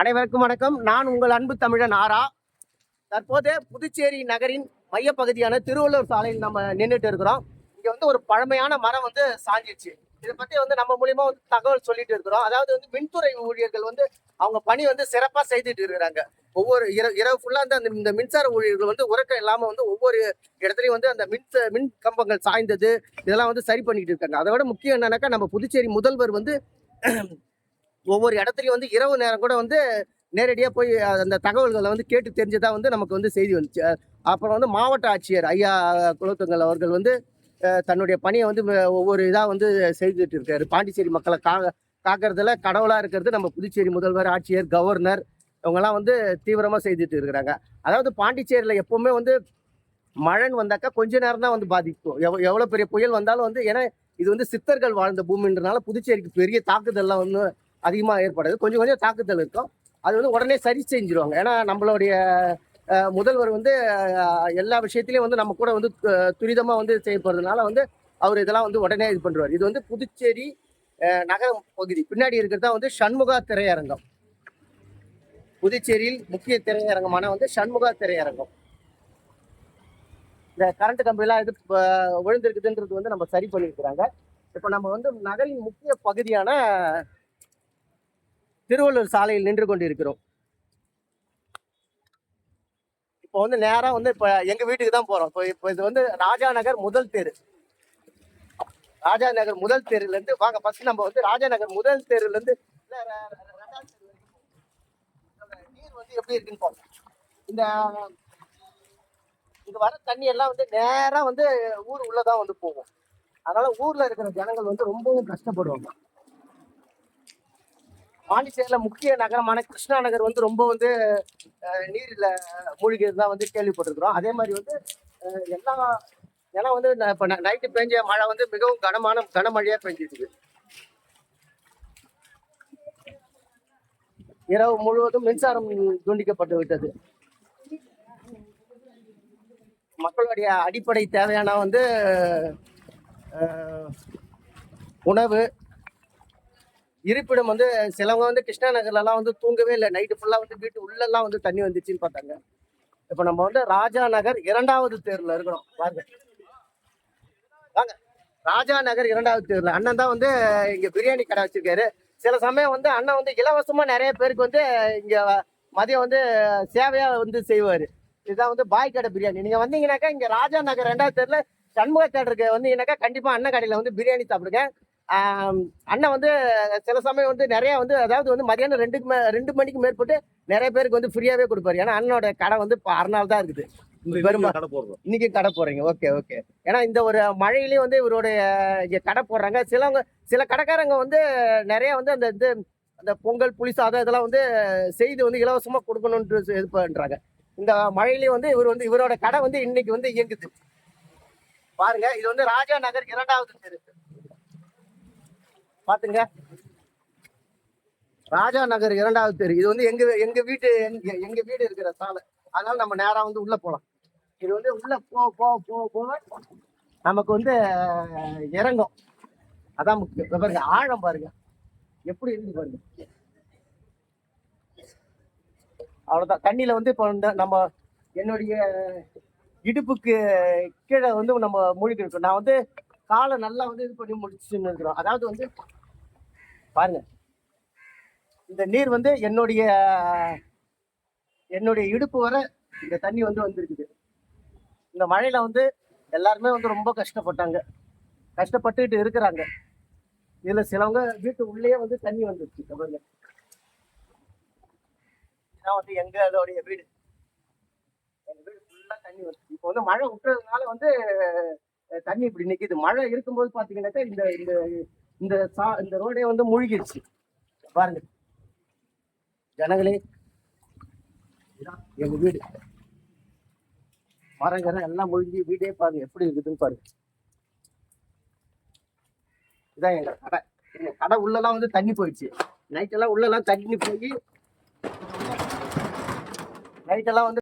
அனைவருக்கும் வணக்கம். நான் உங்கள் அன்பு தமிழன் ஆரா. தற்போது புதுச்சேரி நகரின் மையப்பகுதியான திருவள்ளூர் சாலையில் நம்ம நின்றுட்டு இருக்கிறோம். இங்கே வந்து ஒரு பழமையான மரம் வந்து சாஞ்சிடுச்சு இதை பற்றி வந்து நம்ம மூலியமாக வந்து தகவல் சொல்லிட்டு இருக்கிறோம். அதாவது வந்து மின்துறை ஊழியர்கள் வந்து அவங்க பணி வந்து சிறப்பாக செய்துட்டு இருக்கிறாங்க. ஒவ்வொரு இரவு இரவு ஃபுல்லாக அந்த இந்த மின்சார ஊழியர்கள் வந்து உறக்கம் இல்லாமல் வந்து ஒவ்வொரு இடத்துலையும் வந்து அந்த மின் மின் கம்பங்கள் சாய்ந்தது இதெல்லாம் வந்து சரி பண்ணிட்டு இருக்காங்க. அதை விட முக்கியம் என்னன்னாக்கா நம்ம புதுச்சேரி முதல்வர் வந்து ஒவ்வொரு இடத்துலையும் வந்து இரவு நேரம் கூட வந்து நேரடியாக போய் அந்த தகவல்களை வந்து கேட்டு தெரிஞ்சதாக வந்து நமக்கு வந்து செய்தி வந்துச்சு. அப்புறம் வந்து மாவட்ட ஆட்சியர் ஐயா குலத்துங்கல் அவர்கள் வந்து தன்னுடைய பணியை வந்து ஒவ்வொரு இதாக வந்து செய்துட்டு இருக்காரு. பாண்டிச்சேரி மக்களை கா காக்கிறதுல கடவுளாக இருக்கிறது நம்ம புதுச்சேரி முதல்வர் ஆட்சியர் கவர்னர் இவங்கெல்லாம் வந்து தீவிரமாக செய்துட்டு இருக்கிறாங்க. அதாவது பாண்டிச்சேரியில் எப்போவுமே வந்து மழைன்னு வந்தாக்கா கொஞ்ச நேரம் தான் வந்து பாதிக்கும். எவ் எவ்வளோ பெரிய புயல் வந்தாலும் வந்து ஏன்னா இது வந்து சித்தர்கள் வாழ்ந்த பூமின்றனால புதுச்சேரிக்கு பெரிய தாக்குதல்லாம் ஒன்றும் அதிகமாக ஏற்படுது. கொஞ்சம் கொஞ்சம் தாக்குதல் இருக்கும். அது வந்து உடனே சரி செஞ்சிருவாங்க. ஏன்னா நம்மளுடைய முதல்வர் வந்து எல்லா விஷயத்திலையும் வந்து நம்ம கூட வந்து துரிதமாக வந்து செய்யப்படுறதுனால வந்து அவர் இதெல்லாம் வந்து உடனே இது பண்ணுவார். இது வந்து புதுச்சேரி நகர பகுதி. பின்னாடி இருக்கிறது தான் வந்து சண்முகா திரையரங்கம். புதுச்சேரியில் முக்கிய திரையரங்கமான வந்து சண்முகா திரையரங்கம். இந்த கரண்ட் கம்பிலாம் இது விழுந்திருக்குதுன்றது வந்து நம்ம சரி பண்ணியிருக்கிறாங்க. இப்போ நம்ம வந்து நகரின் முக்கிய பகுதியான திருவள்ளூர் சாலையில் நின்று கொண்டிருக்கிறோம். இப்போ வந்து நேராக வந்து இப்போ எங்கள் வீட்டுக்கு தான் போகிறோம் இப்போ இப்போ இது வந்து ராஜா நகர் முதல் தெரு. ராஜா நகர் முதல் தேர்லேருந்து வாங்க ஃபர்ஸ்ட் நம்ம வந்து ராஜா நகர் முதல் தேர்லேருந்து நீர் வந்து எப்படி இருக்குன்னு பார்ப்போம் இந்த இங்கே வர தண்ணி எல்லாம் வந்து நேராக வந்து ஊர் உள்ளதான் வந்து போகும். அதனால ஊர்ல இருக்கிற ஜனங்கள் வந்து ரொம்பவும் கஷ்டப்படுவாங்க. பாண்டிச்சேரியில முக்கிய நகரமான கிருஷ்ணா நகர் வந்து ரொம்ப வந்து நீரில் மூழ்கிறது மூழ்கியது தான் வந்து கேள்விப்பட்டிருக்கிறோம். அதே மாதிரி வந்து எல்லா ஏன்னா வந்து ந- நைட்டு பெஞ்ச மழை வந்து மிகவும் கனமான கனமழையாக பெஞ்சிருக்கு இரவு முழுவதும் மின்சாரம் துண்டிக்கப்பட்டு விட்டது. மக்களுடைய அடிப்படை தேவையான வந்து உணவு இருப்பிடம் வந்து சிலவங்க வந்து கிருஷ்ணா நகர்லலாம் வந்து தூங்கவே இல்லை. நைட்டு ஃபுல்லாக வந்து வீட்டு உள்ளெல்லாம் வந்து தண்ணி வந்துச்சுன்னு பார்த்தாங்க. இப்போ நம்ம வந்து ராஜா நகர் இரண்டாவது தேர்வில் இருக்கிறோம். பாருங்க வாங்க. ராஜா நகர் இரண்டாவது தேர்வில் அண்ணன் தான் வந்து இங்கே பிரியாணி கடை வச்சிருக்காரு. சில சமயம் வந்து அண்ணன் வந்து இலவசமாக நிறைய பேருக்கு வந்து இங்கே மதியம் வந்து சேவையாக வந்து செய்வார். இதுதான் வந்து பாய் கடை பிரியாணி. நீங்கள் வந்தீங்கன்னாக்கா இங்கே ராஜா நகர் ரெண்டாவது தெருல சண்முக தேட்டருக்கு வந்தீங்கன்னாக்கா கண்டிப்பாக அண்ணன் கடையில் வந்து பிரியாணி சாப்பிடுங்க. அண்ணன் வந்து சில சமயம் வந்து நிறைய வந்து அதாவது வந்து மதியானம் ரெண்டுக்கு மே ரெண்டு மணிக்கு மேற்பட்டு நிறைய பேருக்கு வந்து ஃப்ரீயாவே கொடுப்பாரு. ஏன்னா அண்ணனோட கடை வந்து இப்போ அரை நாள் தான் இருக்குது. பெருமா கடை போடுறோம். இன்னைக்கு கடை போடுறீங்க. ஓகே ஓகே ஏன்னா இந்த ஒரு மழையிலயும் வந்து இவருடைய இங்க கடை போடுறாங்க. சிலவங்க சில கடைக்காரங்க வந்து நிறைய வந்து அந்த இது அந்த பொங்கல் புளி சாதம் இதெல்லாம் வந்து செய்து வந்து இலவசமா கொடுக்கணும்னு இது பண்றாங்க. இந்த மழையிலயும் வந்து இவர் வந்து இவரோட கடை வந்து இன்னைக்கு வந்து இயங்குது. பாருங்க இது வந்து ராஜா நகர் இரண்டாவது தெரு. பாத்துங்க. ராஜா நகர் இரண்டாவது தெரு. இது வந்து எங்க எங்க வீட்டு எங்க வீடு இருக்கிற சாலை. அதனால நம்ம நேரா வந்து உள்ள போலாம். இது வந்து உள்ள போ போ போ போக நமக்கு வந்து இறங்கும். அதான் முக்கியம். பாருங்க ஆழம் பாருங்க. எப்படி இருக்கு பாருங்க. அவ்வளவுதான். தண்ணியில வந்து இப்போ இந்த நம்ம என்னுடைய இடுப்புக்கு கீழே வந்து நம்ம மூழ்கி இருக்கோம் நான் வந்து காலை நல்லா வந்து இது பண்ணி முடிச்சுன்னு இருக்கிறோம். அதாவது வந்து பாருங்க. இந்த நீர் வந்து என்னுடைய என்னுடைய இடுப்பு வரை இந்த தண்ணி வந்து வந்திருக்குது. இந்த மழையில வந்து எல்லாருமே வந்து ரொம்ப கஷ்டப்பட்டாங்க. கஷ்டப்பட்டுக்கிட்டு இருக்கிறாங்க. இதுல சிலவங்க வீட்டு உள்ளேயே வந்து தண்ணி வந்துருச்சு. பாருங்க. இதான் வந்து எங்க அதோடைய வீடு? எங்க வீடு ஃபுல்லா தண்ணி வந்துச்சு இப்போ வந்து மழை விட்டுறதுனால வந்து தண்ணி இப்படி நிக்குது. மழை இருக்கும்போது பாத்தீங்கன்னாக்கா இந்த இந்த இந்த சா இந்த ரோடே வந்து மூழ்கிடுச்சு. பாருங்க. ஜனங்களே எங்க வீடு. மரங்கரம் எல்லாம் மூழ்கி வீடே பாருங்க எப்படி இருக்குதுன்னு பாருங்க. இதான் எங்க கடை. எங்க கடை உள்ளலாம் வந்து தண்ணி போயிடுச்சு. நைட் எல்லாம் தண்ணி போய் நைட் எல்லாம் வந்து